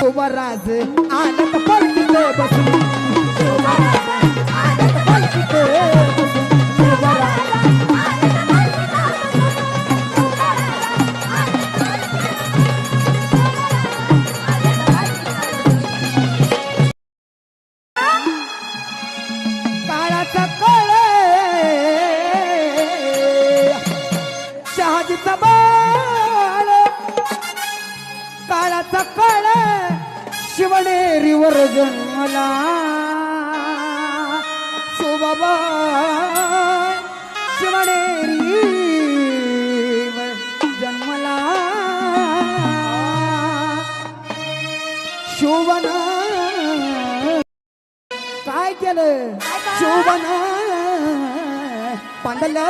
சுவராஜ் ஆனந்த பட்டு शिवनेरीवर जन्मला शोबाबा शिवनेरी जन्मला शोभना काय केलं शोभन पांडल्या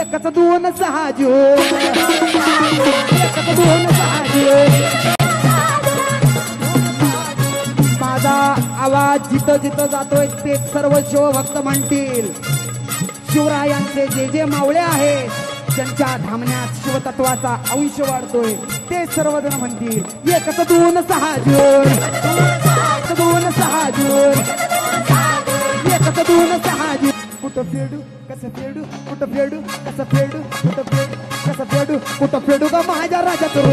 एकच दोन सहा जो हो. एकच दोन सहा जो हो. माझा आवाज जिथं जिथं जातोय ते सर्व शिवभक्त म्हणतील. शिवरायांचे जे जे मावळे आहेत त्यांच्या धामण्यात शिवतत्वाचा अंश वाढतोय ते सर्वजण म्हणतील एकच दोन सहा जोड हो. కుటఫేడు కసపేడు కుటఫేడు కసపేడు కుటఫేడు కసపేడు కుటఫేడుగా మహాజా రాజతురు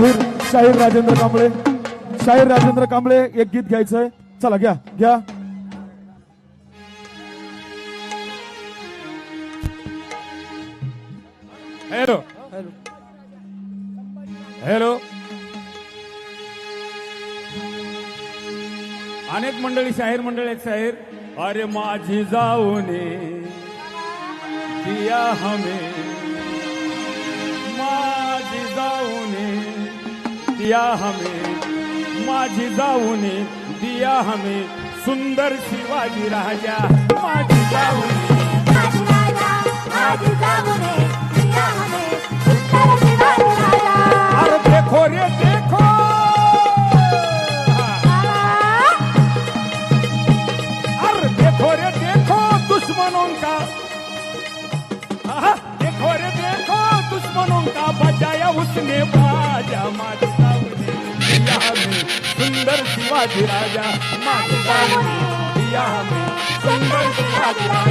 शाहीर शाहीर राजेंद्र कांबळे. शाहीर राजेंद्र कांबळे एक गीत घ्यायचंय. चला घ्या घ्या. हॅलो. हॅलो. अनेक मंडळी शाहीर मंडळी आहेत शाहीर अरे माझी जाऊने दिया हमें. दिया हमें माझी जाऊने दिया हमें सुंदर शिवाजी राजा माझी जाऊने. अरे देखो रे देखो. अरे देखो रे देखो दुश्मनों का. देखो रे देखो दुश्मनों का बजाया उसने बाजा हमें सुंदर शिवाजी राजा माझी सुंदर शिवाजी राजा.